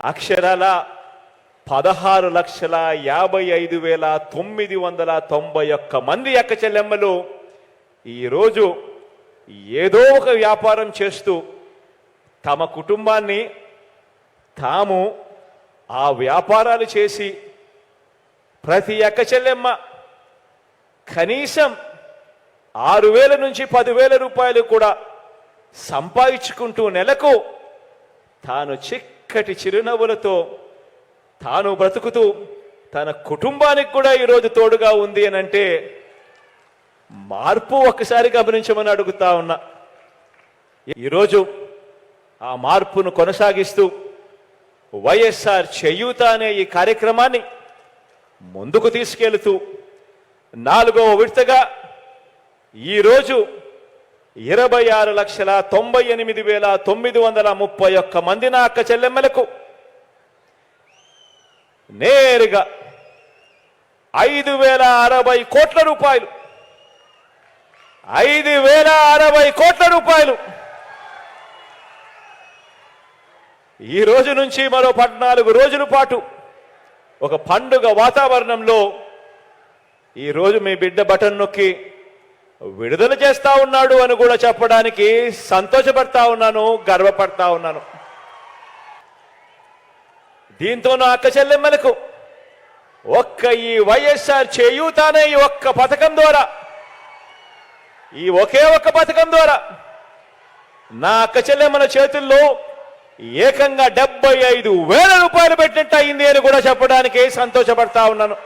అక్షరాల పదహారు లక్షల యాభై ఐదు వేల తొమ్మిది వందల తొంభై ఒక్క మంది అక్క చెల్లెమ్మలు ఈరోజు ఏదో ఒక వ్యాపారం చేస్తూ తమ కుటుంబాన్ని తాము ఆ వ్యాపారాలు చేసి ప్రతి అక్క చెల్లెమ్మ కనీసం ఆరు వేల నుంచి పదివేల రూపాయలు కూడా సంపాదించుకుంటూ నెలకు తాను చక్కటి చిరునవ్వులతో తాను బ్రతుకుతూ తన కుటుంబానికి కూడా ఈరోజు తోడుగా ఉంది అని అంటే మార్పు ఒక్కసారి గమనించమని అడుగుతా ఉన్నా. ఈరోజు ఆ మార్పును కొనసాగిస్తూ వైఎస్ఆర్ చేయూత అనే ఈ కార్యక్రమాన్ని ముందుకు తీసుకెళ్తూ నాలుగవ విడతగా ఈరోజు ఇరవై ఆరు లక్షల తొంభై ఎనిమిది వేల తొమ్మిది వందల ముప్పై ఒక్క మంది నా అక్క చెల్లెమ్మలకు. నేరుగా ఐదు వేల అరవై కోట్ల రూపాయలు. ఐదు వేల అరవై కోట్ల రూపాయలు. ఈ రోజు నుంచి మరో పద్నాలుగు రోజుల పాటు ఒక పండుగ వాతావరణంలో ఈ రోజు మీ బిడ్డ బటన్ నొక్కి విడుదల చేస్తా ఉన్నాడు అని కూడా చెప్పడానికి సంతోషపడతా ఉన్నాను గర్వపడతా ఉన్నాను. దీంతో నా అక్క చెల్లెమ్మలకు ఒక్క ఈ వైఎస్ఆర్ చేయూతానే ఈ ఒక్క పథకం ద్వారా ఈ ఒకే ఒక్క పథకం ద్వారా నా అక్క చెల్లెమ్మల చేతుల్లో ఏకంగా డెబ్బై ఐదు వేల రూపాయలు పెట్టినట్టు అయింది అని కూడా చెప్పడానికి సంతోషపడతా ఉన్నాను.